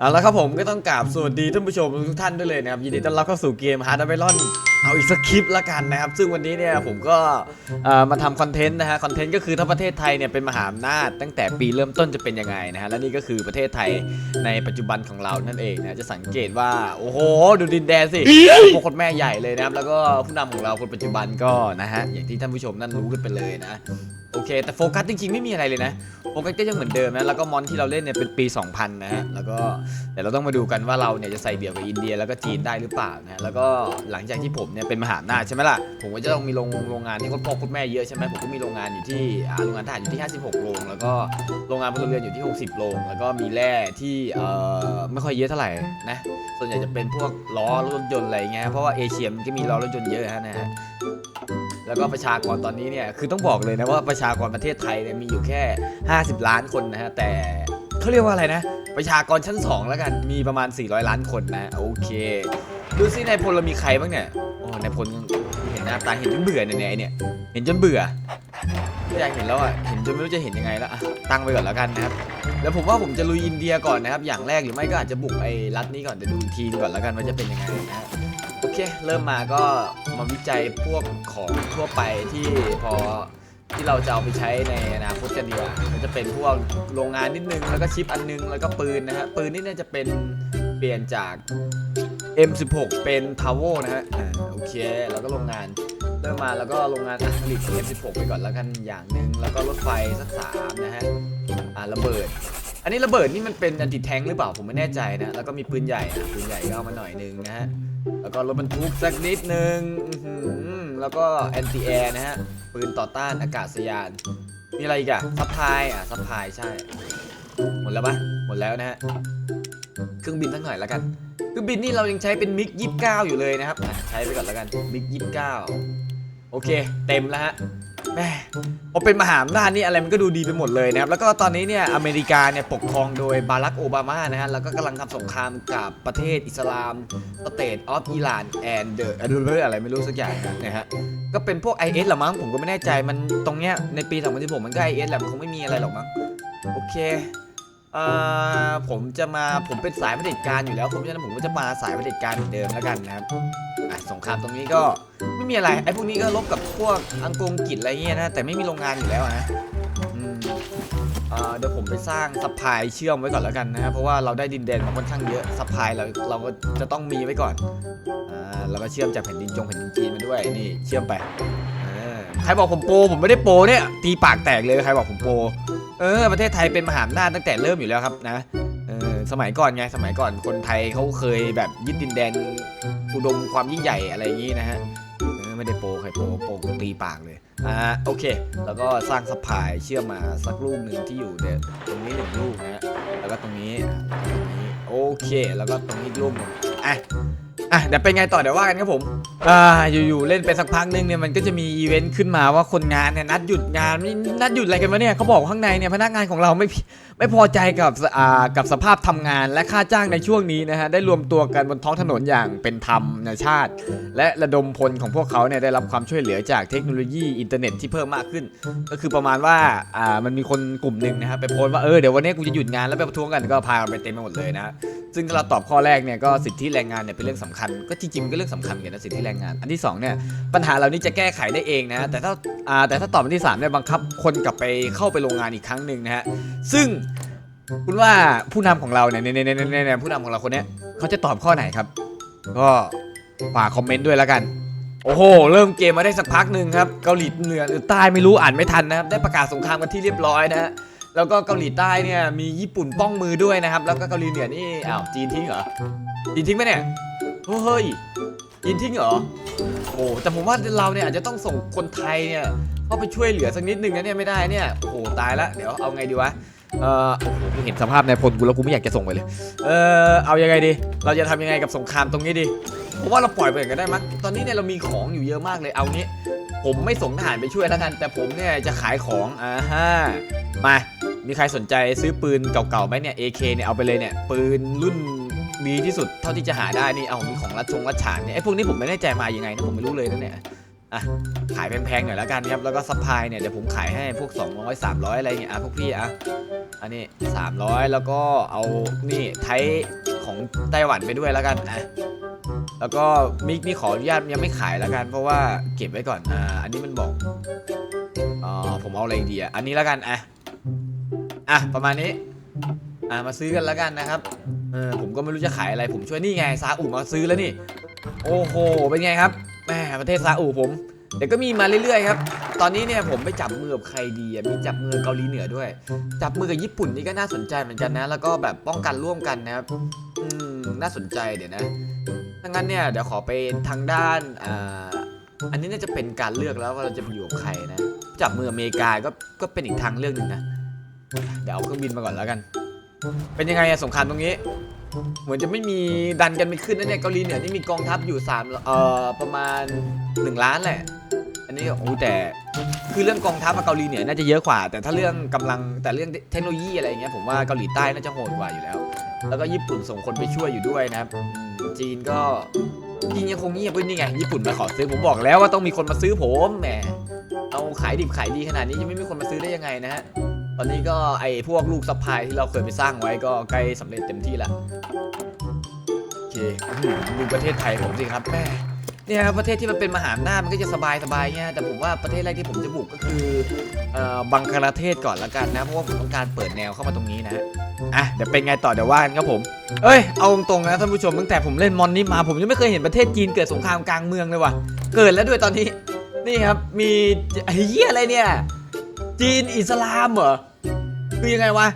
เอาละครับผมก็ต้องกราบสวัสดีท่านผู้ชมทุกท่านด้วยเลยนะครับยินดีต้อนรับเข้าสู่เกม Hard d a v e l o n เอาอีกสักคลิปละกันนะครับ ซึ่งวันนี้เนี่ยผมก็มาทำคอนเทนต์นะฮะคอนเทนต์ก็คือถ้าประเทศไทยเนี่ยเป็นมหาอำนาจตั้งแต่ปีเริ่มต้นจะเป็นยังไงนะฮะและนี่ก็คือประเทศไทยในปัจจุบันของเรานั่นเองนะจะสังเกตว่าโอ้โหดูดินแดนสิพวกคนแม่ใหญ่เลยนะครับแล้วก็ผู้นำของเราคนปัจจุบันก็นะฮะอย่างที่ท่านผู้ชมนั่นรู้กันไปเลยนะ โอเค แต่โฟกัสจริงๆไม่มีอะไรเลยนะ โฟกัสก็ยังเหมือนเดิมนะ แล้วก็มอนที่เราเล่นเนี่ยเป็นปี 2000 นะฮะ แล้วก็เดี๋ยวเราต้องมาดูกันว่าเราเนี่ยจะใส่เดี่ยวกับอินเดียแล้วก็จีนได้หรือเปล่านะ แล้วก็หลังจากที่ผมเนี่ยเป็นมหาอำนาจใช่ไหมล่ะ ผมก็จะต้องมีโรงโรงงานที่คตรพ่อคตรแม่เยอะใช่ไหมผมก็มีโรงงานอยู่ที่อ่าโรงงานทหารอยู่ที่ 56 โรง แล้วก็โรงงานพลเรือนอยู่ที่ 60 โรง แล้วก็มีแร่ที่เอ่อไม่ค่อยเยอะเท่าไหร่นะ ส่วนใหญ่จะเป็นพวกล้อรถยนต์อะไรเงี้ย เพราะว่าเอเชียมันก็มีล้อรถยนต์เยอะนะฮะ แล้วก็ประชากรตอนนี้เนี่ยคือต้องบอกเลยนะว่าประชากรประเทศไทยเนี่ยมีอยู่แค่ 50 ล้านคนนะฮะแต่เขาเรียกว่าอะไรนะ ประชากรชั้น 2 แล้วกันมีประมาณ 400 ล้านคนนะ โอเค ดูสินายพลเรามีใครบ้างเนี่ยโอ้นายพลเห็นหน้าตาเห็นจนเบื่อเนี่ยเนี่ยไอ้เนี่เห็นจนเบื่อไม่อยากเห็นแล้วอะเห็นจนไม่รู้จะเห็นยังไงแล้วอะตั้งไปก่อนแล้วกันนะครับแล้วผมว่าผมจะลุยอินเดียก่อนนะครับ อย่างแรกหรือไม่ก็อาจจะบุกไอ้รัฐนี้ก่อนเดี๋ยวดูทีมก่อนแล้วกันว่าจะเป็นยังไงนะฮะ เค เริ่มมาก็มาวิจัยพวกของทั่วไปที่พอที่เราจะเอาไปใช้ในอนาคตกันดีกว่าก็จะเป็นพวกโรงงานนิดนึง แล้วก็ชิปอันนึง แล้วก็ปืนนะฮะ ปืนนี่น่าจะเป็นเปลี่ยนจาก M16 เป็น p a v o นะฮะอ่าโอเค แล้วก็โรงงาน เริ่มมาแล้วก็โรงงานอะผลิต M16 ไปก่อนแล้วกันอย่างหนึ่ง แล้วก็รถไฟสักสามนะฮะ อ่าระเบิด อันนี้ระเบิดนี่มันเป็นอันติแทงหรือเปล่าผมไม่แน่ใจนะ แล้วก็มีปืนใหญ่อะปืนใหญ่ก็เอามาหน่อยนึงนะฮะ แล้วก็รถบรรทุกสักนิดนึงอื้อหือแล้วก็แอนตี้แอร์นะฮะ ปืนต่อต้านอากาศยาน มีอะไรอีกอะซัพพลายอะซัพพลายใช่ หมดแล้วปะหมดแล้วนะฮะ เครื่องบินสักหน่อยแล้วกัน เครื่องบินนี่เรายังใช้เป็นมิก29อยู่เลยนะครับอะใช้ไปก่อนแล้วกัน มิก29โอเค เต็มแล้วฮะ แม่พอเป็นมหาอำนาจนี่อะไรมันก็ดูดีไปหมดเลยนะครับ แล้วก็ตอนนี้เนี่ยอเมริกาเนี่ยปกครองโดยบารักโอบามานะฮะ แล้วก็กำลังทำสงครามกับประเทศอิสลามสเตทออฟอิหร่านแอนเดอร์อะไรไม่รู้สักอย่างนะฮะ ก็เป็นพวก IS หรือมั้งผมก็ไม่แน่ใจมันตรงเนี้ยในปี 2016 มันก็ IS แหละมันคงไม่มีอะไรหรอกมั้งโอเค เอ่อผมจะมาผมเป็นสายเผด็จการอยู่แล้วผมฉะนั้นผมก็จะมาสายเผด็จการเหมือนเดิมแล้วกันนะครับอะสงครามตรงนี้ก็ไม่มีอะไรไอ้พวกนี้ก็ลบกับพวกอังกงกฤษอะไรเงี้ยนะแต่ไม่มีโรงงานอยู่แล้วนะอืมเอ่อเดี๋ยวผมไปสร้างซัพพลายเชื่อมไว้ก่อนแล้วกันนะครับเพราะว่าเราได้ดินแดนมาค่อนข้างเยอะซัพพลายเราเราก็จะต้องมีไว้ก่อนอ่าแล้วก็เชื่อมจากแผ่นดินจงแผ่นดินจีนมาด้วยนี่เชื่อมไปเออใครบอกผมโปรผมไม่ได้โปรเนี่ยตีปากแตกเลยใครบอกผมโปร เออ ประเทศไทยเป็นมหาอำนาจตั้งแต่เริ่มอยู่แล้วครับนะเออสมัยก่อนไงสมัยก่อนคนไทยเขาเคยแบบยึดดินแดนอุดมความยิ่งใหญ่อะไรอย่างนี้นะฮะไม่ได้โปใครโปโปกูตีปากเลยอ่าโอเค แล้วก็สร้างสะพายเชื่อมมาสักลูกหนึ่งที่อยู่เนี่ยตรงนี้หนึ่งลูกนะฮะแล้วก็ตรงนี้ตรงนี้โอเค แล้วก็ตรงนี้ลูกหนึ่งอะ อะเดี๋ยวเป็นไงต่อเดี๋ยวว่ากันครับผมอ่าอยู่ๆเล่นไปสักพักนึงเนี่ยมันก็จะมีอีเวนต์ขึ้นมาว่าคนงานเนี่ยนัดหยุดงานนี่นัดหยุดอะไรกันวะเนี่ยเขาบอกข้างในเนี่ยพนักงานของเราไม่ไม่พอใจกับอ่ากับสภาพทำงานและค่าจ้างในช่วงนี้นะฮะได้รวมตัวกันบนท้องถนนอย่างเป็นธรรมในชาติ และระดมพลของพวกเขาเนี่ยได้รับความช่วยเหลือจากเทคโนโลยีอินเทอร์เน็ตที่เพิ่มมากขึ้น ก็คือประมาณว่าอ่ามันมีคนกลุ่มหนึ่งนะครับไปโพสต์ว่าเออเดี๋ยววันนี้กูจะหยุดงานแล้วไปประท้วงกันก็พากันไปเต็มไปหมดเลยนะซึ่งถ้าเราตอบข้อแรกเนี่ยก็สิทธิแรงงานเนี่ยเป็นเรื่องสำคัญ ก็จริงๆมันก็เรื่องสำคัญเหมือนกันนะสิทธิแรงงาน อันที่สองเนี่ยปัญหาเหล่านี้จะแก้ไขได้เองนะ แต่ถ้าอ่าแต่ถ้าตอบอันที่สามเนี่ยบังคับคนกลับไปเข้าไปโรงงานอีกครั้งหนึ่งนะฮะซึ่งคุณว่าผู้นำของเราเนี่ยเนี่ยเนี่ยเนี่ยเนี่ยผู้นำของเราคนเนี้ยเขาจะตอบข้อไหนครับ ก็ฝากคอมเมนต์ด้วยแล้วกันโอ้โห เริ่มเกมมาได้สักพักหนึ่งครับ เกาหลีเหนือหรือใต้ไม่รู้อ่านไม่ทันนะครับ ได้ประกาศสงครามกันที่เรียบร้อยนะฮะ แล้วก็เกาหลีใต้เนี่ยมีญี่ปุ่นป้องมือด้วยนะครับ แล้วก็เกาหลีเหนือนี่ อ้าว จีนทิ้งเหรอ จีนทิ้งไหมเนี่ย เฮ้ยจีนทิ้งเหรอ โอ้แต่ผมว่าเราเนี่ยอาจจะต้องส่งคนไทยเนี่ยเข้าไปช่วยเหลือสักนิดนึงนะเนี่ยไม่ได้เนี่ย โอ้โหตายละเดี๋ยวเอาไงดีวะ เออกูเห็นสภาพนายพลกูแล้วกูไม่อยากจะส่งไปเลย เออเอายังไงดี เราจะทำยังไงกับสงครามตรงนี้ดีผมว่าเราปล่อยไปก่อนได้มั้งตอนนี้เนี่ยเรามีของอยู่เยอะมากเลยเอางี้ ผมไม่ส่งทหารไปช่วยแล้วกัน แต่ผมเนี่ยจะขายของอ่าฮะมา มีใครสนใจซื้อปืนเก่าๆไหมเนี่ย AK เนี่ยเอาไปเลยเนี่ยปืนรุ่น ดีที่สุดเท่าที่จะหาได้นี่เอามีของรัดชงรัดฉานเนี่ยไอ้พวกนี้ผมไม่แน่ใจมายังไงนะผมไม่รู้เลยนะเนี่ยอะขายแพงๆหน่อยแล้วกันครับแล้วก็ซัพพลายเนี่ยเดี๋ยวผมขายให้พวก 200 300 อะไรเงี้ยอะพวกพี่อะอันนี้ 300 แล้วก็เอานี่ไทยของไต้หวันไปด้วยแล้วกันอะแล้วก็มิกนี่ขออนุญาตยังไม่ขายแล้วกัน เพราะว่าเก็บไว้ก่อนอ่าอันนี้มันบอกอ๋อผมเอาอะไรดีอะอันนี้แล้วกันอะอะประมาณนี้ อ่ามาซื้อกันแล้วกันนะครับเออผมก็ไม่รู้จะขายอะไรผมช่วยนี่ไงซาอุมาซื้อแล้วนี่ โอ้โหเป็นไงครับแหมประเทศซาอุผมเดี๋ยวก็มีมาเรื่อยๆครับ ตอนนี้เนี่ยผมไปจับมือกับใครดีอะมีจับมือเกาหลีเหนือด้วย จับมือกับญี่ปุ่นนี่ก็น่าสนใจเหมือนกันนะ แล้วก็แบบป้องกันร่วมกันนะครับอืมน่าสนใจเดี๋ยวนะถ้างั้นเนี่ยเดี๋ยวขอไปทางด้านอ่าอันนี้น่าจะเป็นการเลือกแล้วว่าเราจะไปอยู่กับใครนะ จับมืออเมริกาก็ก็เป็นอีกทางเลือกหนึ่งนะ เดี๋ยวเอาเครื่องบินมาก่อนแล้วกัน เป็นยังไงอะสงครามตรงนี้ เหมือนจะไม่มีดันกันไม่ขึ้นนะเนี่ยเกาหลีเหนือนี่มีกองทัพอยู่3เอ่อประมาณ 1 ล้านแหละ อันนี้โอ้แต่คือเรื่องกองทัพอะเกาหลีเหนือน่าจะเยอะกว่า แต่ถ้าเรื่องกำลังแต่เรื่องเทคโนโลยีอะไรเงี้ยผมว่าเกาหลีใต้น่าจะโหดกว่าอยู่แล้ว แล้วก็ญี่ปุ่นส่งคนไปช่วยอยู่ด้วยนะครับจีนก็จีนยังคงเงียบไว้นี่ไงญี่ปุ่นมาขอซื้อผมบอกแล้วว่าต้องมีคนมาซื้อผมแหมเอาขายดิบขายดีขนาดนี้ยังไม่มีคนมาซื้อได้ยังไงนะฮะ อนนี้ก็ไอพวกลูกซัพพลายที่เราเคยไปสร้างไว้ก็ใกล้สำเร็จเต็มที่แล้วโอเคดูประเทศไทยผมสิครับแม่เนี่ยครับประเทศที่มันเป็นมหาอำนาจมันก็จะสบายสบายเงี้ยแต่ผมว่าประเทศแรกที่ผมจะบุกก็คือเอ่อบังคลาเทศก่อนละกันนะเพราะว่าผมต้องการเปิดแนวเข้ามาตรงนี้นะอะเดี๋ยวเป็นไงต่อเดี๋ยวว่ากันครับผมเอ้ยเอาตรงๆนะท่านผู้ชมตั้งแต่ผมเล่นมอนนี้มาผมยังไม่เคยเห็นประเทศจีนเกิดสงครามกลางเมืองเลยว่ะเกิดแล้วด้วยตอนนี้นี่ครับมีเหี้ยอะไรเนี่ยจีนอิสลามเหรอ คือยังไงวะ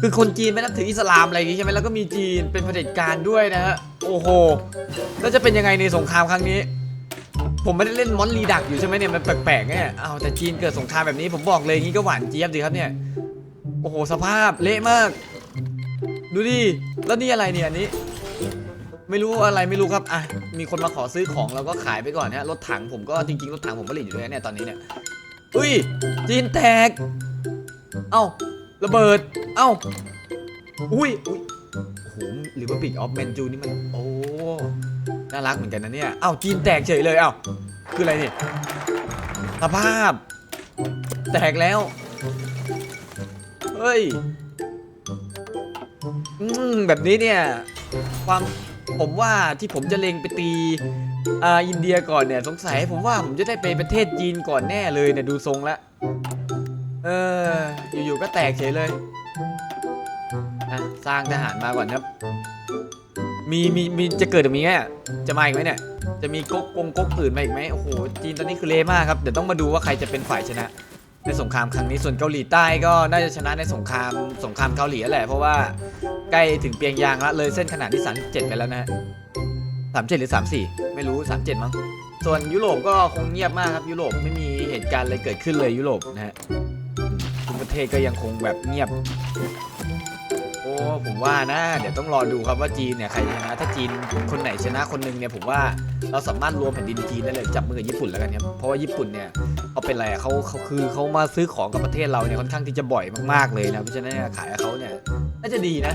คือคนจีนไม่นับถืออิสลามอะไรอย่างงี้ใช่ไหมแล้วก็มีจีนเป็นเผด็จการด้วยนะฮะ โอ้โห แล้วจะเป็นยังไงในสงครามครั้งนี้ ผมไม่ได้เล่นมอนรีดักอยู่ใช่ไหมเนี่ย มันแปลกๆเนี่ยเอาแต่จีนเกิดสงครามแบบนี้ผมบอกเลยอย่างงี้ก็หวานเจี๊ยบดีครับเนี่ย โอ้โห สภาพเละมาก ดูดิ แล้วนี่อะไรเนี่ยอันนี้ไม่รู้อะไรไม่รู้ครับ อะ มีคนมาขอซื้อของเราก็ขายไปก่อนฮะ รถถังผมก็จริงๆ รถถังผมผลิตอยู่ด้วยเนี่ยตอนนี้เนี่ย อุ้ย จีนแตก เอ้า ระเบิด เอ้า อุ้ยอุ้ยโหหรือว่าปิกออฟแมนจูนี่มัน โอ้ น่ารักเหมือนกันนะเนี่ย เอ้าจีนแตกเฉยเลย เอ้า คืออะไรเนี่ยสภาพ แตกแล้ว เฮ้ย อืม แบบนี้เนี่ย ความผมว่าที่ผมจะเล็งไปตีอ่าอินเดียก่อนเนี่ย สงสัยผมว่าผมจะได้ไปประเทศจีนก่อนแน่เลยเนี่ย ดูทรงแล้ว เออ อยู่ๆ ก็แตกเฉยเลยอะสร้างทหารมาก่อนครับ มีมีมีจะเกิดแบบนี้ไหมอะจะมาอีกไหมเนี่ย จะมีก๊กกงก๊กอื่นมาอีกไหมโอ้โห จีนตอนนี้คือเละมากครับ เดี๋ยวต้องมาดูว่าใครจะเป็นฝ่ายชนะ ในสงครามครั้งนี้ ส่วนเกาหลีใต้ก็น่าจะชนะในสงครามสงครามเกาหลีแหละ เพราะว่าใกล้ถึงเปียงยางละเลยเส้นขนาดที่ 37 ไปแล้วนะฮะ37 หรือ 34 ไม่รู้ 37 มั้ง ส่วนยุโรปก็คงเงียบมากครับยุโรปไม่มีเหตุการณ์อะไรเกิดขึ้นเลยยุโรปนะฮะ ทุกประเทศก็ยังคงแบบเงียบ โอ้ผมว่านะ เดี๋ยวต้องรอดูครับว่าจีนเนี่ยใครชนะถ้าจีนคนไหนชนะคนหนึงเนี่ยผมว่าเราสามารถรวมแผ่นดินจีนได้เลยจับมือกับญี่ปุ่นแล้วกันครับเพราะว่าญี่ปุ่นเนี่ยเขาเป็นอะไรเขาเขาคือเขามาซื้อของกับประเทศเราเนี่ยค่อนข้างที่จะบ่อยมากๆเลยนะเพราะฉะนั้นขายเขาเนี่ยน่าจะดีนะ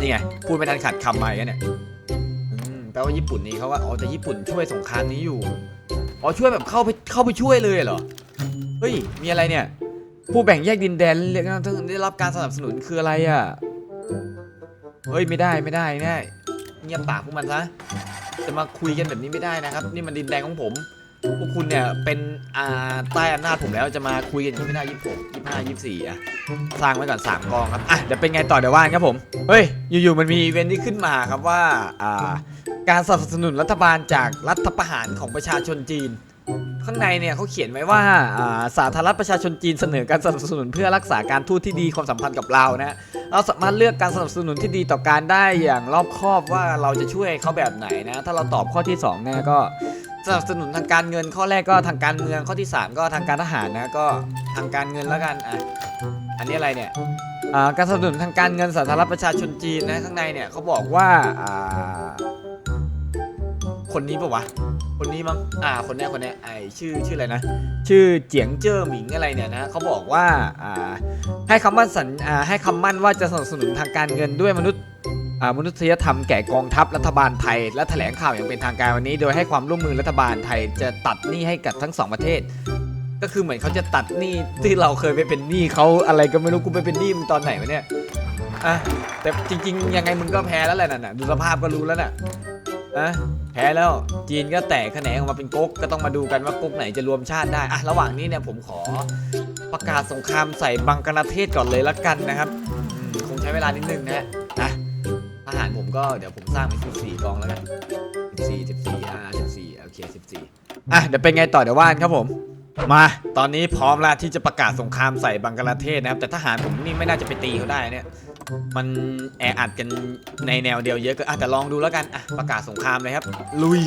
นี่ไงพูดไม่ทันขาดคำมาอีกแล้วเนี่ยแปลว่าญี่ปุ่นนี่เขาว่าอ๋อแต่ญี่ปุ่นช่วยสงครามนี้อยู่อ๋อช่วยแบบเข้าไปเข้าไปช่วยเลยเหรอเฮ้ยมีอะไรเนี่ย ผู้แบ่งแยกดินแดนเรียกว่าต้องได้รับการสนับสนุนคืออะไรอะ เฮ้ยไม่ได้ไม่ได้ไม่เงียบปากพวกมันซะ จะมาคุยกันแบบนี้ไม่ได้นะครับ นี่มันดินแดนของผม พวกคุณเนี่ยเป็นอ่าใต้อำนาจผมแล้วจะมาคุยกันอย่างนี้ไม่ได้ยี่สิบหกยี่ห้ายี่สี่อะ สร้างไว้ก่อนสามกองครับ อะเดี๋ยวเป็นไงต่อเดี๋ยวว่านครับผม เฮ้ยอยู่ๆมันมีอีเวนต์ที่ขึ้นมาครับว่าอ่าการสนับสนุนรัฐบาลจากรัฐประหารของประชาชนจีน ข้างในเนี่ยเขาเขียนไว้ว่าสาธารณรัฐประชาชนจีนเสนอการสนับสนุนเพื่อรักษาการทูตที่ดีความสัมพันธ์กับเรานะเราสามารถเลือกการสนับสนุนที่ดีต่อการได้อย่างรอบคอบว่าเราจะช่วยเขาแบบไหนนะถ้าเราตอบข้อที่2เนี่ยก็สนับสนุนทางการเงินข้อแรกก็ทางการเมืองข้อที่ 3 ก็ทางการทหารนะก็ทางการเงินแล้วกันอะอันนี้อะไรเนี่ยการสนับสนุนทางการเงินสาธารณรัฐประชาชนจีนนะข้างในเนี่ยเขาบอกว่าอ่าคนนี้ปะวะ คนนี้มั้งอ่าคนเนี้ยคนเนี้ยไอชื่อชื่ออะไรนะ ชื่อเจียงเจิ้อหมิงอะไรเนี่ยนะเขาบอกว่าอ่าให้คำมั่นสัญอ่าให้คำมั่นว่าจะสนับสนุนทางการเงินด้วยมนุษย์อ่ามนุษยธรรมแก่กองทัพรัฐบาลไทย และแถลงข่าวอย่างเป็นทางการวันนี้ โดยให้ความร่วมมือรัฐบาลไทยจะตัดหนี้ให้กับทั้งสองประเทศ ก็คือเหมือนเขาจะตัดหนี้ที่เราเคยไปเป็นหนี้เขาอะไรก็ไม่รู้กูไปเป็นหนี้มึงตอนไหนวะเนี่ยอะแต่จริง ๆ ยังไงมึงก็แพ้แล้วแหละน่ะดูสภาพก็รู้แล้วน่ะ อะแพ้แล้วจีนก็แตกแขนงออกมาเป็นก๊กก็ต้องมาดูกันว่าก๊กไหนจะรวมชาติได้อะระหว่างนี้เนี่ยผมขอประกาศสงครามใส่บังกลาเทศก่อนเลยละกันนะครับคงใช้เวลานิดนึงนะฮะอะทหารผมก็เดี๋ยวผมสร้างเป็น14กองแล้วกัน14 14อ่า14โอเค14อะเดี๋ยวเป็นไงต่อเดี๋ยวว่านครับผมมาตอนนี้พร้อมแล้วที่จะประกาศสงครามใส่บังกลาเทศนะครับ แต่ทหารผมนี่ไม่น่าจะไปตีเขาได้เนี่ย มันแออัดกันในแนวเดียวเยอะก็อะแต่ลองดูแล้วกันอะประกาศสงครามเลยครับ ลุย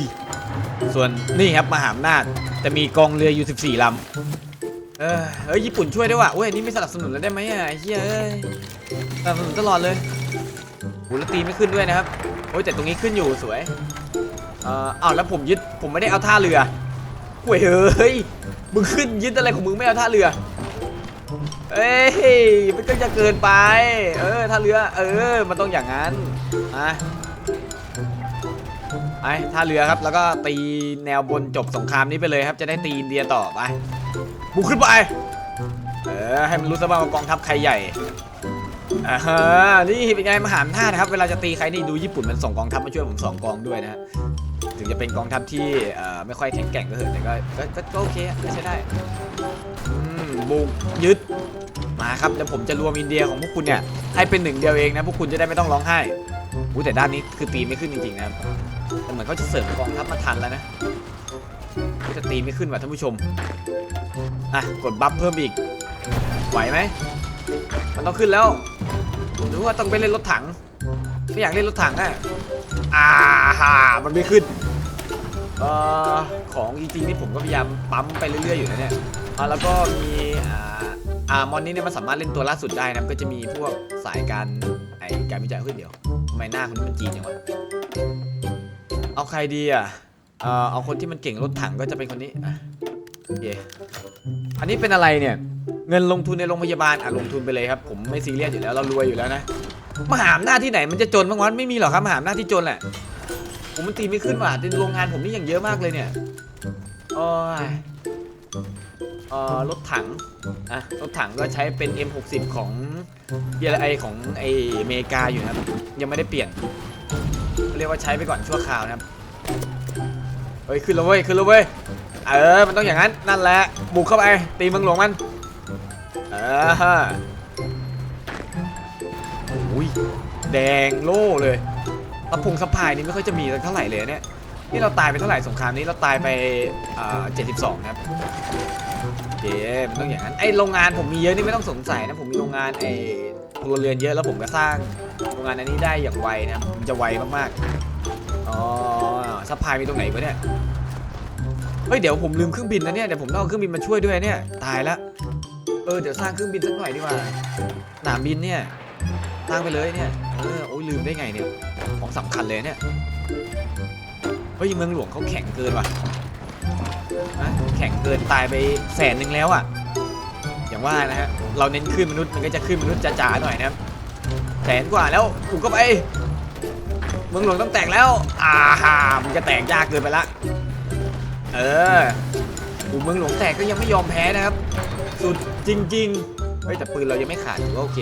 ส่วนนี่ครับมหาอำนาจจะมีกองเรืออยู่ 14ลำเออเฮ้ยญี่ปุ่นช่วยด้วยว่ะโอ้ยนนี้ไม่สนับสนุนแล้วได้ไหมอะเฮ้ยเอ้ยสนับสนุนตลอดเลยหูแล้วตีไม่ขึ้นด้วยนะครับโอ้ยแต่ตรงนี้ขึ้นอยู่สวยเอ่ออ้าวแล้วผมยึดผมไม่ได้เอาท่าเรือห่วยเฮ้ยมึงขึ้นยึดอะไรของมึงไม่เอาท่าเรือ เอ้ยมันก็จะเกินไป เออท่าเรือ เออ มันต้องอย่างนั้นอะไปท่าเรือครับ แล้วก็ตีแนวบนจบสงครามนี้ไปเลยครับ จะได้ตีอินเดียต่อไป บุกขึ้นไป เออ ให้มันรู้ซะบ้างว่ากองทัพใครใหญ่อ่าฮะนี่เป็นไงมหาอำนาจนะครับ เวลาจะตีใครนี่ดูญี่ปุ่นมันส่งกองทัพมาช่วยผมสองกองด้วยนะฮะ ถึงจะเป็นกองทัพที่ไม่ค่อยแข็งแกร่งก็เถอะแต่ก็ก็โอเคก็ใช้ได้ บุกยึดมาครับแล้วผมจะรวมอินเดียของพวกคุณเนี่ยให้เป็นหนึ่งเดียวเองนะพวกคุณจะได้ไม่ต้องร้องไห้อู้แต่ด้านนี้คือตีไม่ขึ้นจริงๆนะแต่เหมือนเขาจะเสริมกองทัพมาทันแล้วนะอุ๊ยแต่ตีไม่ขึ้นว่ะท่านผู้ชมอะกดบัฟเพิ่มอีกไหวไหมมันต้องขึ้นแล้วหรือว่าต้องไปเล่นรถถังไม่อยากเล่นรถถังอะอ่าฮ่ามันไม่ขึ้นเอ่อของจริงๆนี่ผมก็พยายามปั๊มไปเรื่อยๆอยู่นะเนี่ย อ่าแล้วก็มีอ่าอ่ามอนนี้เนี่ยมันสามารถเล่นตัวล่าสุดได้นะครับก็จะมีพวกสายการไอการวิจัยขึ้นเดี๋ยวทำไมหน้าคนนี้มันจีนจังวะเอาใครดีอะเอ่อเอาคนที่มันเก่งรถถังก็จะเป็นคนนี้อะโอเคอันนี้เป็นอะไรเนี่ย เงินลงทุนในโรงพยาบาลอะลงทุนไปเลยครับ ผมไม่ซีเรียสอยู่แล้วเรารวยอยู่แล้วนะมหาอำนาจที่ไหนมันจะจนบ้างวะไม่มีหรอกครับมหาอำนาจที่จนแหละผมมันตีไม่ขึ้นว่ะในโรงงานผมนี่อย่างเยอะมากเลยเนี่ยโอ้ย เอ่อรถถังอะรถถังก็ใช้เป็น M60 ของเยอรไอของไออเมริกาอยู่นะครับ ยังไม่ได้เปลี่ยน เรียกว่าใช้ไปก่อนชั่วคราวนะครับเฮ้ยขึ้นแล้วเว้ยขึ้นแล้วเว้ยเออมันต้องอย่างนั้นนั่นแหละบุกเข้าไปตีมืองหลวงมันเออฮะอุ้ยแดงโล่เลยตะพงสะพายนี่ไม่ค่อยจะมีสักเท่าไหร่เลยเนี่ยนี่เราตายไปเท่าไหร่สงครามนี้เราตายไปอ่า72นะครับ มันต้องอย่างนั้นไอโรงงานผมมีเยอะนี่ไม่ต้องสงสัยนะผมมีโรงงานไอครัวเรือนเยอะแล้วผมก็สร้างโรงงานอันนี้ได้อย่างไวนะมันจะไวมากๆอ๋อสะพพลายมีตรงไหนวะเนี่ยเฮ้ยเดี๋ยวผมลืมเครื่องบินนะเนี่ยเดี๋ยวผมต้องเอาเครื่องบินมาช่วยด้วยเนี่ยตายละเออเดี๋ยวสร้างเครื่องบินสักหน่อยดีกว่าสนามบินเนี่ยสร้างไปเลยเนี่ยเออโอ้ยลืมได้ไงเนี่ยของสำคัญเลยเนี่ยเฮ้ยเมืองหลวงเขาแข็งเกินว่ะ นะแข็งเกินตายไปแสนหนึ่งแล้วอะ อย่างว่านะฮะ เราเน้นขึ้นมนุษย์มันก็จะขึ้นมนุษย์จ๋าๆหน่อยนะครับ แสนกว่าแล้วกูก็ไปเมืองหลวงต้องแตกแล้ว อ่าฮ่ามันจะแตกยากเกินไปละ เอออูเมืองหลวงแตกก็ยังไม่ยอมแพ้นะครับ สุดจริงๆ เฮ้ยแต่ปืนเรายังไม่ขาดถือว่าโอเค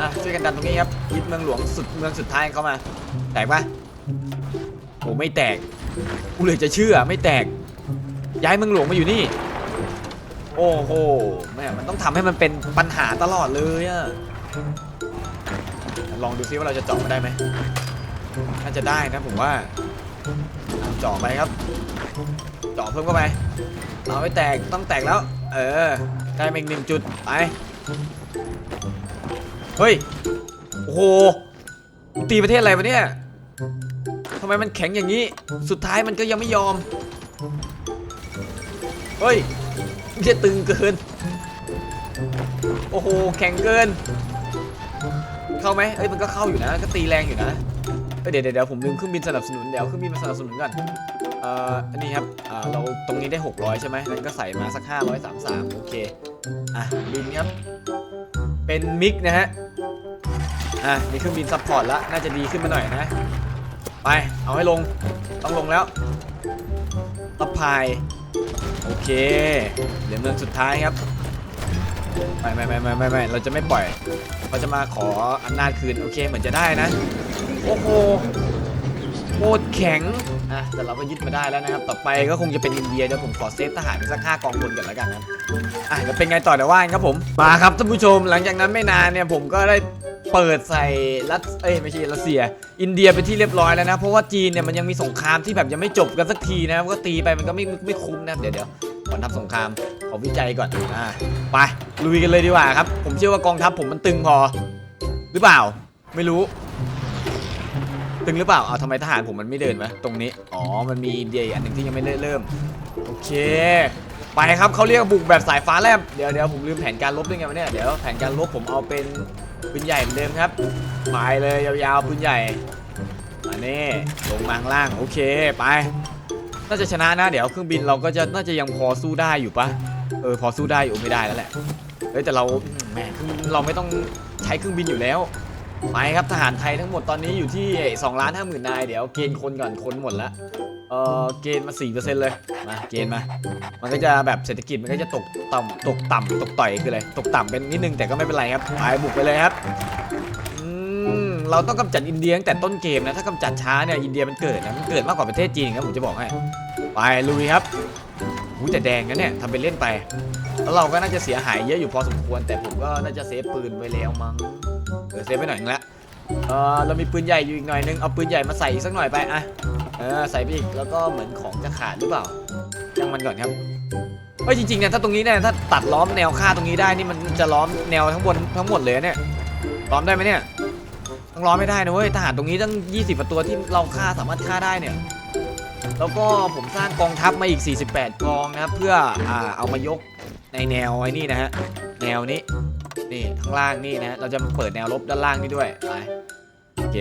อะช่วยกันดันตรงนี้ครับยึดเมืองหลวงสุดเมืองสุดท้ายเข้ามา แตกปะโอ้ไม่แตก กูเลยจะเชื่อไม่แตก ย้ายเมืองหลวงมาอยู่นี่ โอ้โหแม่มันต้องทำให้มันเป็นปัญหาตลอดเลยอะลองดูซิว่าเราจะเจาะมาได้ไหมน่าจะได้นะผมว่าเจาะไปครับเจาะเพิ่มเข้าไปเอาไปแตกต้องแตกแล้ว เออ ได้มาอีกหนึ่งจุดไปเฮ้ย โอ้โห ตีประเทศอะไรวะเนี่ย ทำไมมันแข็งอย่างนี้ สุดท้ายมันก็ยังไม่ยอม เฮ้ยมันจะตึงเกิน โอ้โห แข็งเกิน เข้าไหมเอ้ย มันก็เข้าอยู่นะ ก็ตีแรงอยู่นะเเดี๋ยวเดี๋ยวผมลืมเครื่องบินสนับสนุน เดี๋ยวเครื่องบินมาสนับสนุนก่อนเอ่ออันนี้ครับอ่าเราตรงนี้ได้ 600 ใช่ไหมงั้นก็ใส่มาสัก 533 โอเค อะ บินครับ เป็นมิกนะฮะ อะ มีเครื่องบินซัพพอร์ตแล้วน่าจะดีขึ้นมาหน่อยนะ ไป เอาให้ลง ต้องลงแล้วตับพาย โอเค เหลือเมืองสุดท้ายครับ ไม่ไม่ไม่ไม่ไม่ไม่เราจะไม่ปล่อย เขาจะมาขออำนาจคืน โอเค เหมือนจะได้นะ โอ้โหโคตรแข็ง อะแต่เราก็ยึดมาได้แล้วนะครับ ต่อไปก็คงจะเป็นอินเดียเดี๋ยวผมขอเซฟทหารไปสักห้ากองพลก่อนแล้วกันนะอะเดี๋ยวเป็นไงต่อเดี๋ยวว่ากันครับผม มาครับท่านผู้ชม หลังจากนั้นไม่นานเนี่ยผมก็ได้เปิดใส่รัสเอ้ยไม่ใช่รัสเซีย อินเดียไปนที่เรียบร้อยแล้วนะ เพราะว่าจีนเนี่ยมันยังมีสงครามที่แบบยังไม่จบกันสักทีนะครับก็ตีไปมันก็ไม่ไม่คุ้มนะเดี๋ยวเดี๋ยวก่อนทำสงครามขอวิจัยก่อนอ่าไปลุยกันเลยดีกว่าครับ ผมเชื่อว่ากองทัพผมมันตึงพอ หรือเปล่า ไม่รู้ ตึงหรือเปล่าเอาทำไมทหารผมมันไม่เดินวะตรงนี้ อ๋อ มันมีอินเดียอีกอันหนึ่งที่ยังไม่ได้เริ่ม โอเค ไปครับเขาเรียกบุกแบบสายฟ้าแลบ เดี๋ยวเดี๋ยวผมลืมแผนการลบด้วยไงวะเนี่ย เดี๋ยวแผนการลบผมเอาเป็นปืนใหญ่เหมือนเดิมครับไปเลยยาวๆปืนใหญ่มาเน่ลงมาข้างล่าง โอเค ไป น่าจะชนะนะ เดี๋ยวเครื่องบินเราก็จะน่าจะยังพอสู้ได้อยู่ปะเออ พอสู้ได้อยู่ไม่ได้แล้วแหละ เฮ้ยแต่เราแหมเราไม่ต้องใช้เครื่องบินอยู่แล้ว ไปครับทหารไทยทั้งหมดตอนนี้อยู่ที่2ล้านห้าหมื่นนายเดี๋ยวเกณฑ์คนก่อนคนหมดแล้วเออเกณฑ์มา4%เเลยมาเกณฑ์มา มันก็จะแบบเศรษฐกิจมันก็จะตกต่ำตกต่ำตกต่อยคืออะไรตกต่ำเป็นนิดนึงแต่ก็ไม่เป็นไรครับไปบุกไปเลยครับอืมเราต้องกำจัดอินเดียตั้งแต่ต้นเกมนะถ้ากำจัดช้าเนี่ยอินเดียมันเกิดนะมันเกิดมากกว่าประเทศจีนครับผมจะบอกให้ไปลุยครับหูแต่แดงนะเนี่ยทำเป็นเล่นไปแล้วเราก็น่าจะเสียหายเยอะอยู่พอสมควร แต่ผมก็น่าจะเซฟปืนไว้แล้วมั้ง เออเซฟไปหน่อยนึงละเออเรามีปืนใหญ่อยู่อีกหน่อยนึงเอาปืนใหญ่มาใส่อีกสักหน่อยไปอะเออใส่ไปอีกแล้วก็เหมือนของจะขาดหรือเปล่าจังมันก่อนครับเฮ้ยจริงๆเนี่ยถ้าตรงนี้เนี่ยถ้าตัดล้อมแนวค่าตรงนี้ได้นี่มันจะล้อมแนวทั้งบนทั้งหมดเลยเนี่ยล้อมได้ไหมเนี่ยต้องล้อมไม่ได้นะเว้ยทหารตรงนี้ตั้ง 20กว่าตัวที่เราฆ่าสามารถฆ่าได้เนี่ยแล้วก็ผมสร้างกองทัพมาอีก 48 กองนะครับเพื่ออ่าเอามายกในแนวไอ้นี่นะฮะแนวนี้ นี่ข้างล่างนี่นะ เราจะมาเปิดแนวรบด้านล่างนี่ด้วยไปโอเค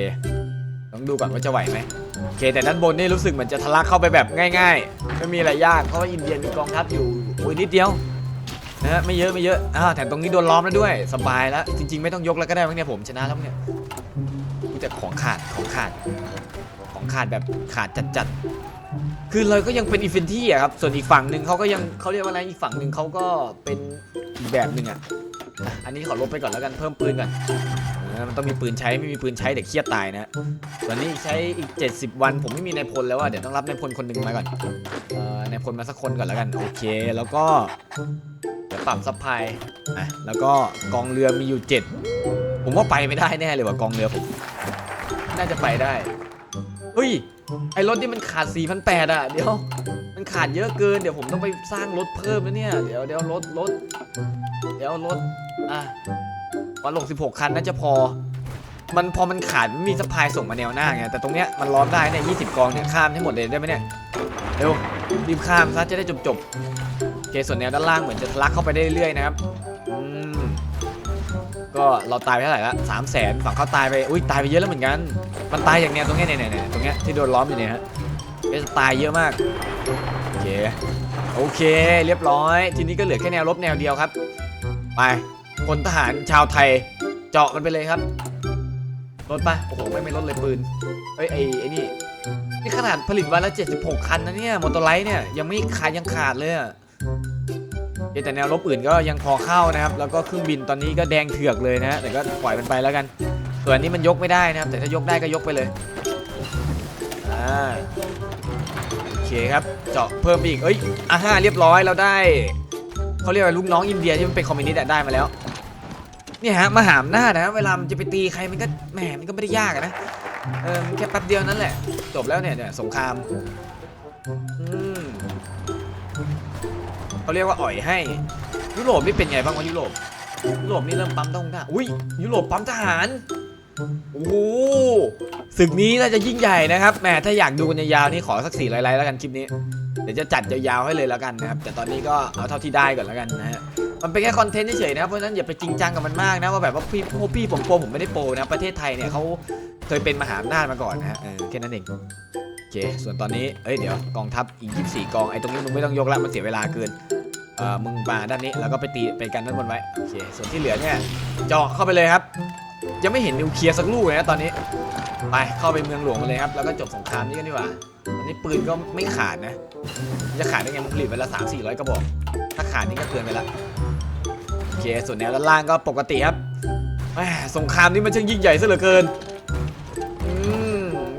ต้องดูก่อนว่าจะไหวไหมโอเค แต่ด้านบนนี่รู้สึกเหมือนจะทะลักเข้าไปแบบง่าย ๆ ไม่มีอะไรยากเพราะว่าอินเดียมีกองทัพอยู่โอ้ยนิดเดียวนะฮะไม่เยอะไม่เยอะอ่าแถมตรงนี้โดนล้อมแล้วด้วย สบายแล้ว จริง ๆ ไม่ต้องยกแล้วก็ได้มั้งเนี่ยผมชนะแล้วเนี่ยอุ๊ยแต่ของขาดของขาดของขาดแบบขาดจัดๆคือเราก็ยังเป็นอินฟินที่อะครับส่วนอีกฝั่งหนึ่งเขาก็ยังเขาเรียกว่าอะไรอีกฝั่งหนึ่งเขาก็เป็นอีกแบบหนึ่งอะ อะอันนี้ขอลบไปก่อนแล้วกันเพิ่มปืนก่อนมันต้องมีปืนใช้ไม่มีปืนใช้เดี๋ยวเครียดตายนะตอนนี้ใช้อีก 70 วัน ผมไม่มีนายพลแล้วอะเดี๋ยวต้องรับนายพลคนหนึ่งมาก่อนเอ่อนายพลมาสักคนก่อนแล้วกันโอเคแล้วก็เดี๋ยวปรับซัพพลายอะแล้วก็กองเรือมีอยู่7ผมว่าไปไม่ได้แน่เลยว่ะกองเรือผมน่าจะไปได้เฮ้ยไอรถนี่มันขาด4,800อะเดี๋ยวมันขาดเยอะเกินเดี๋ยวผมต้องไปสร้างรถเพิ่มแล้วเนี่ยเดี๋ยวเดี๋ยวรถรถเดี๋ยวรถ อะวันลง 16 คันน่าจะพอ มันพอมันขาดมันมีสะพายส่งมาแนวหน้าไง แต่ตรงเนี้ยมันล้อมได้เนี่ย20กองเนี่ยข้ามให้หมดเลยได้ไหมเนี่ย เร็ว รีบข้ามซะจะได้จบจบๆโอเคส่วนแนวด้านล่างเหมือนจะทะลักเข้าไปได้เรื่อยๆนะครับ อืม ก็เราตายไปเท่าไหร่ละสามแสนฝั่งเขาตายไป อุ้ยตายไปเยอะแล้วเหมือนกัน มันตายอย่างเนี้ยตรงเนี้ยเนี่ยเนี่ยตรงเนี้ยที่โดนล้อมอยู่เนี่ยฮะเอสตายเยอะมาก โอเค โอเค เรียบร้อย ทีนี้ก็เหลือแค่แนวรบแนวเดียวครับ ไป พลทหารชาวไทย เจาะมันไปเลยครับรถปะโอ้โหไม่ไม่ลดเลยปืนเอ้ยไอ้ไอ้นี่นี่ขนาดผลิตวันละ 76 คันนะเนี่ยมอเตอร์ไลท์เนี่ยยังไม่ขาดยังขาดเลยอะแต่แนวรบอื่นก็ยังพอเข้านะครับ แล้วก็เครื่องบินตอนนี้ก็แดงเถือกเลยนะแต่ก็ปล่อยมันไปแล้วกัน ส่วนนี้มันยกไม่ได้นะครับ แต่ถ้ายกได้ก็ยกไปเลยอ่าโอเคครับเจาะเพิ่มไปอีกเอ้ยอะห้าเรียบร้อยเราได้เขาเรียกว่าลูกน้องอินเดียที่มันเป็นคอมมิวนิสต์ได้มาแล้ว เนี่ยฮะมาหามหน้านะ เวลามันจะไปตีใครมันก็แหมมันก็ไม่ได้ยากนะเออมันแค่แป๊บเดียวนั่นแหละ จบแล้วเนี่ยเนี่ยสงครามอืมเขาเรียกว่าอ่อยให้ ยุโรปนี่เป็นไงบ้างวะยุโรปยุโรปนี่เริ่มปั๊มต้องทหารอุ้ยยุโรปปั๊มทหาร โอ้โหศึกนี้น่าจะยิ่งใหญ่นะครับแหมถ้าอยากดูกันยาวๆนี่ขอสักสี่ไลค์แล้วกันคลิปนี้ เดี๋ยวจะจัดยาวๆให้เลยแล้วกันนะครับ แต่ตอนนี้ก็เอาเท่าที่ได้ก่อนแล้วกันนะฮะมันเป็นแค่คอนเทนต์เฉยๆนะเพราะฉะนั้นอย่าไปจริงจังกับมันมากนะว่าแบบว่าพี่พวกพี่ผมโปรผมไม่ได้โปรนะประเทศไทยเนี่ยเขาเคยเป็นมหาอำนาจมาก่อนนะฮะเออแค่นั้นเองโอเคส่วนตอนนี้เอ้ยเดี๋ยวกองทัพอีก 24 กองไอ้ตรงนี้มึงไม่ต้องยกละมันเสียเวลาเกินเอ่อมึงมาด้านนี้แล้วก็ไปตีไปกันด้านบนไว้โอเคส่วนที่เหลือเนี่ยเจาะเข้าไปเลยครับ ยังไม่เห็นนิวเคลียร์สักลูกเลยนะตอนนี้ ไปเข้าไปเมืองหลวงมาเลยครับ แล้วก็จบสงครามนี้กันดีกว่าตอนนี้ปืนก็ไม่ขาดนะ จะขาดได้ไงมันผลิตไว้ละสามสี่ร้อยกระบอก ถ้าขาดนี่ก็เกินไปละโอเค ส่วนแนวด้านล่างก็ปกติครับแหม่สงครามนี้มันช่างยิ่งใหญ่ซะเหลือเกิน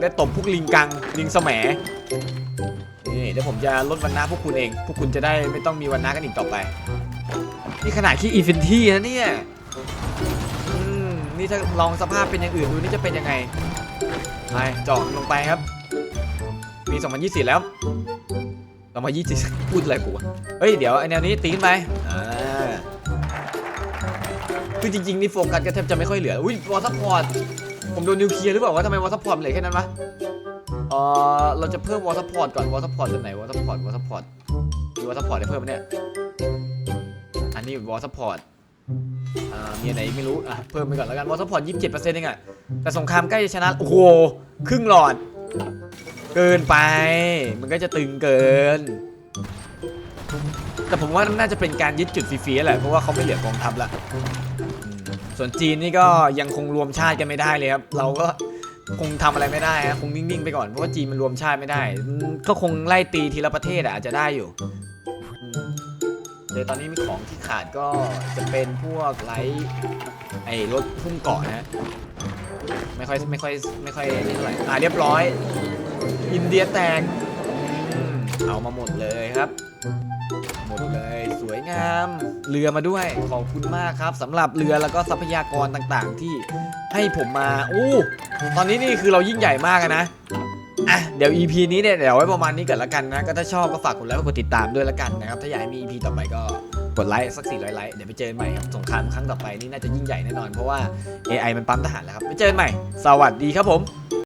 ได้ตบพวกลิงกังลิงแสมนี่เดี๋ยวผมจะลดวันนะพวกคุณเอง พวกคุณจะได้ไม่ต้องมีวันนะกันอีกต่อไป นี่ขนาดขี้อีฟินที่นะเนี่ย นี่ถ้าลองสภาพเป็นอย่างอื่นดูนี่จะเป็นยังไงไปเจาะลงไปครับปี2024 แล้ว2020พูดอะไรกูวะเฮ้ย เดี๋ยวไอแนวนี้ตีขึ้นไปอ่าคือจริงๆนี่โฟกัสก็แทบจะไม่ค่อยเหลือ อุ้ยวอลซัพพอร์ต ผมโดนนิวเคลียร์หรือเปล่าวะทำไมวอลซัพพอร์ตเหลือแค่นั้นวะเออเราจะเพิ่มวอลซัพพอร์ตก่อนวอลซัพพอร์ตตัวไหนวอลซัพพอร์ตวอลซัพพอร์ตมีวอลซัพพอร์ตได้เพิ่มไหมเนี่ย อันนี้วอลซัพพอร์ต อ่ามีอันไหนอีกไม่รู้อะเพิ่มไปก่อนแล้วกันวอลซัพพอร์ต27%เองอะแต่สงครามใกล้จะชนะโอ้โหครึ่งหลอด เกินไป มันก็จะตึงเกิน แต่ผมว่าน่าจะเป็นการยึดจุดฟรีๆแหละเพราะว่าเขาไม่เหลือกองทัพละส่วนจีนนี่ก็ยังคงรวมชาติกันไม่ได้เลยครับเราก็คงทำอะไรไม่ได้ฮะคงนิ่งๆไปก่อนเพราะว่าจีนมันรวมชาติไม่ได้ ก็คงไล่ตีทีละประเทศอาจจะได้อยู่ เดี๋ยวตอนนี้มีของที่ขาดก็จะเป็นพวกไลท์ไอ้รถพุ่งเกาะนะฮะไม่ค่อยไม่ค่อยไม่ค่อยนี่เท่าไหร่อ่าเรียบร้อย อินเดียแตกอืมเอามาหมดเลยครับ หมดเลยสวยงาม เรือมาด้วยขอบคุณมากครับสำหรับเรือแล้วก็ทรัพยากรต่างๆ ที่ให้ผมมาอู้ตอนนี้นี่คือเรายิ่งใหญ่มากอะนะ อะเดี๋ยว EP นี้เนี่ยเดี๋ยวไว้ประมาณนี้ก่อนละกันนะ ก็ถ้าชอบก็ฝากกดไลค์กดติดตามด้วยละกันนะครับ ถ้าอยากให้มี EP ต่อไปก็กดไลค์สัก400ไลค์เดี๋ยวไปเจอกันใหม่ครับสงครามครั้งต่อไปนี่น่าจะยิ่งใหญ่แน่นอนเพราะว่า AI มันปั๊มทหารแล้วครับไปเจอกันใหม่ สวัสดีครับผม